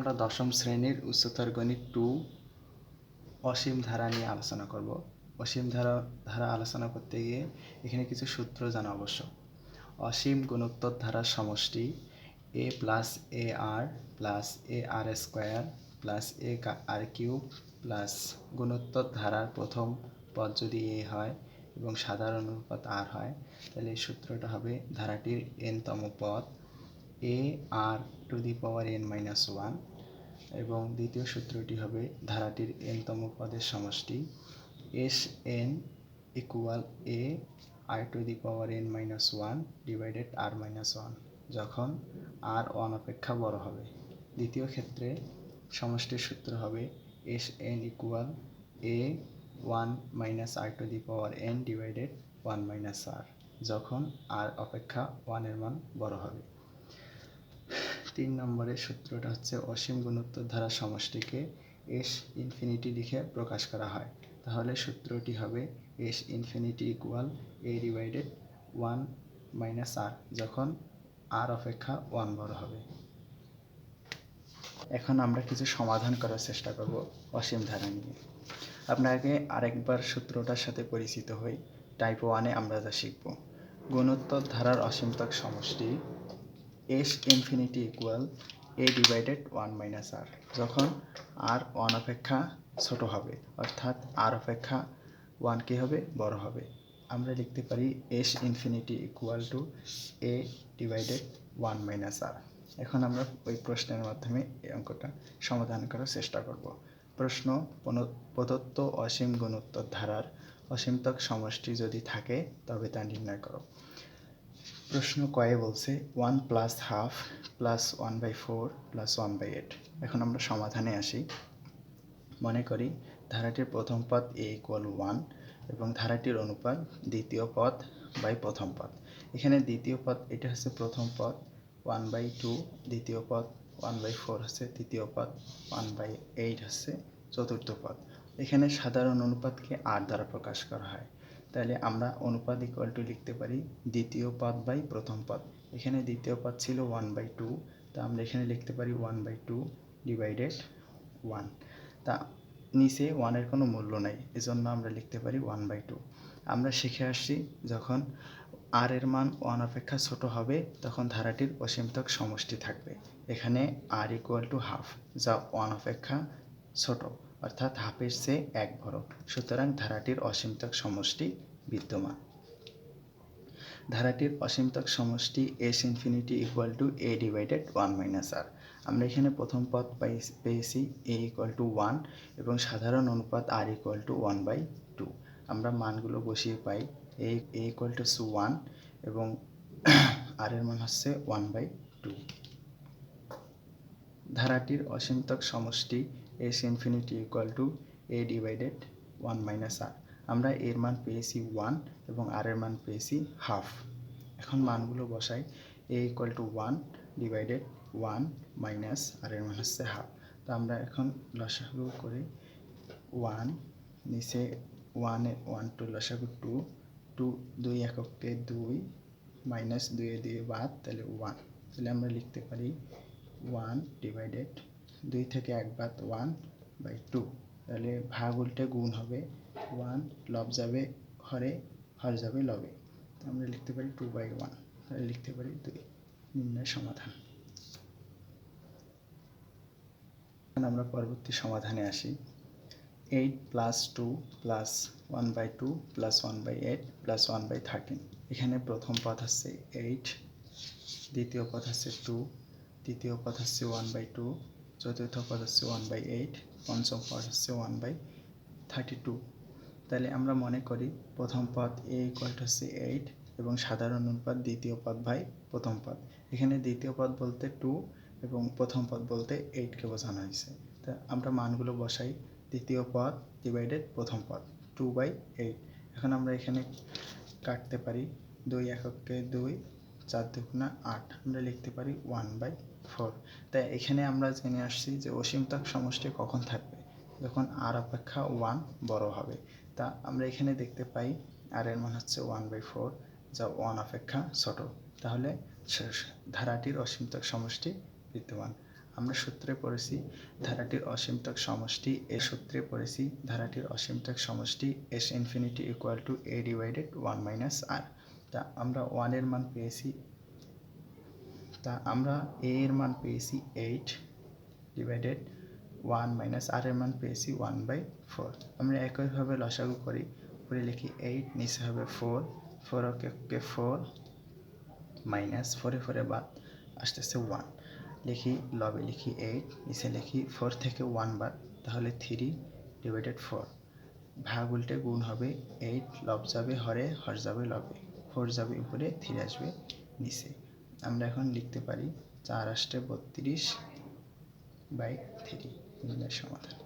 আমরা দশম শ্রেণির উচ্চতর গণিত টু অসীম ধারা নিয়ে আলোচনা করব। অসীম ধারা ধারা আলোচনা করতে গিয়ে এখানে কিছু সূত্র জানা আবশ্যক। অসীম গুণোত্তর ধারার সমষ্টি A plus A R plus A R square plus A R cube plus গুণোত্তর ধারার প্রথম পদ যদি এ হয় এবং সাধারণ অনুপাত আর হয়, তাহলে এই সূত্রটা হবে ধারাটির এনতম পদ A R to the power N minus one এবং দ্বিতীয় সূত্রটি হবে ধারাটির এনতম পদের সমষ্টি। S N equal A R to the power N minus one divided R minus one যখন আর ওয়ান অপেক্ষা বড় হবে। দ্বিতীয় ক্ষেত্রে সমষ্টির সূত্র হবে S N equal A one minus R to the power N divided one minus R যখন আর অপেক্ষা ওয়ানের মান বড় হবে। তিন নম্বরের সূত্রটা হচ্ছে অসীম গুণোত্তর ধারা সমষ্টিকে এস ইনফিনিটি লিখে প্রকাশ করা হয়। তাহলে সূত্রটি হবে S infinity equal A divided one minus R যখন আর অপেক্ষা ওয়ান বড় হবে। এখন আমরা কিছু সমাধান করার চেষ্টা করব অসীম ধারা নিয়ে। আপনাকে আরেকবার সূত্রটার সাথে পরিচিত হই। টাইপ ওয়ানে আমরা যা শিখব। গুণোত্তর ধারার অসীমতক সমষ্টি S infinity equal A divided one minus R, যখন আর ওয়ান অপেক্ষা ছোট হবে, অর্থাৎ আর অপেক্ষা ওয়ান কী হবে? বড় হবে। আমরা লিখতে পারি S infinity equal to A divided one minus R. এখন আমরা ওই প্রশ্নের মাধ্যমে এই অঙ্কটা সমাধান করার চেষ্টা করব। প্রশ্ন প্রদত্ত অসীম গুণোত্তর ধারার অসীমতক সমষ্টি যদি থাকে, তবে তা নির্ণয় করো। প্রশ্ন কয়ে বলছে one plus half plus one by four plus one by eight এখন আমরা সমাধানে আসি। মনে করি, ধারাটির প্রথম পদ এ ইকুয়াল ওয়ান এবং ধারাটির অনুপাত দ্বিতীয় পদ বাই প্রথম পদ। এখানে দ্বিতীয় পদ, এটা হচ্ছে প্রথম পদ ওয়ান বাই টু দ্বিতীয় পদ ওয়ান বাই ফোর হচ্ছে তৃতীয় পদ ওয়ান বাই এইট হচ্ছে চতুর্থ পদ। এখানে সাধারণ অনুপাতকে আর দ্বারা প্রকাশ করা হয়। তাহলে আমরা অনুপাত ইকুয়াল টু লিখতে পারি দ্বিতীয় পদ বাই প্রথম পদ এখানে দ্বিতীয় পদ ছিল ওয়ান বাই টু তা আমরা এখানে লিখতে পারি one by two divided one তা নিচে ওয়ানের কোনো মূল্য নাই, এজন্য আমরা লিখতে পারি ওয়ান বাই টু আমরা শিখে আসছি যখন আর এর মান ওয়ান অপেক্ষা ছোট হবে, তখন ধারাটির অসীমতক সমষ্টি থাকবে। এখানে আর ইকুয়াল টু হাফ যা ওয়ান অপেক্ষা ছোট। অর্থাৎ হাফের চেয়ে এক বড়। সুতরাং ধারাটির অসীমতক সমষ্টি বিদ্যমান। ধারাটির অসীমতক সমষ্টি S infinity equal to A divided one minus R আমরা এখানে প্রথম পদ পাই, পেয়েছি এ ইকুয়াল টু ওয়ান এবং সাধারণ অনুপাত r equal to one by two আমরা মানগুলো বসিয়ে পাই এ এ ইকুয়াল টু সু ওয়ান এবং আর এর মান হচ্ছে ওয়ান বাই টু ধারাটির অসীমতক সমষ্টি S infinity equal to A divided one minus R আমরা এর মান পেয়েছি ওয়ান এবং আর এর মান পেয়েছি হাফ এখন মানগুলো বসাই। A equal to one divided one minus R এর মান হচ্ছে হাফ তো আমরা এখন লসাগু করি ওয়ান নিচে ওয়ানে ওয়ান টু লসাগু টু টু দুই এককে দুই মাইনাস দুয়ে দুয়ে বাদ, তাহলে ওয়ান তাহলে আমরা লিখতে পারি ওয়ান ডিভাইডেড দুই থেকে এক বাদ ওয়ান বাই টু তাহলে ভাগ উল্টে গুণ হবে ওয়ান লব যাবে হরে, হর যাবে লবে আমরা লিখতে পারি টু বাই ওয়ান তাহলে লিখতে পারি দুই। নির্ণয় সমাধান। আমরা পরবর্তী সমাধানে আসি। Eight plus two plus one by two plus one by eight plus one by thirteen এখানে প্রথম পথ হচ্ছে এইট দ্বিতীয় পথ হচ্ছে টু তৃতীয় পথ হচ্ছে ওয়ান বাই টু চতুর্থ পদ হচ্ছে ওয়ান বাই এইট পঞ্চম পদ হচ্ছে ওয়ান বাই থার্টি টু তাহলে আমরা মনে করি প্রথম পদ এ ইকুয়াল হচ্ছে এইট এবং সাধারণ অনুপাত দ্বিতীয় পদ বাই প্রথম পদ। এখানে দ্বিতীয় পদ বলতে টু এবং প্রথম পদ বলতে এইটকে বোঝানো হয়েছে। তা আমরা মানগুলো বসাই। দ্বিতীয় পদ ডিভাইডেড প্রথম পদ টু বাই এইট এখন আমরা এখানে কাটতে পারি দুই এককে দুই, চার দুগুণা আট। আমরা লিখতে পারি ওয়ান বাই ফোর তাই এখানে আমরা জেনে আসছি যে অসীমতক সমষ্টি কখন থাকবে? যখন আর অপেক্ষা ওয়ান বড় হবে। তা আমরা এখানে দেখতে পাই আর এর মান হচ্ছে ওয়ান বাই ফোর যা ওয়ান অপেক্ষা ছোট। তাহলে ধারাটির অসীমতক সমষ্টি বিদ্যমান। আমরা সূত্রে পড়েছি ধারাটির অসীমতক সমষ্টি এ সূত্রে পড়েছি ধারাটির অসীমতক সমষ্টি S infinity equal to a divided one minus r তা আমরা ওয়ানের মান পেয়েছি তা আমরা এ এর মান পেয়েছি eight divided one minus r এর মান পেয়েছি ওয়ান বাই ফোর আমরা একইভাবে লসাগু করি উপরে লিখি এইট নিচে হবে four four okay okay four minus ফোরে ফোরে বাদ আসতেছে ওয়ান লিখি লবে লিখি এইট নিচে লিখি ফোর থেকে ওয়ান বাদ, তাহলে থ্রি ডিভাইডেড ফোর ভাগ উল্টে গুণ হবে এইট লব যাবে হরে, হর যাবে লবে ফোর যাবে উপরে থ্রি আসবে নিচে। আমরা এখন লিখতে পারি চার আষ্টে বত্রিশ বাই থ্রি সমাধান।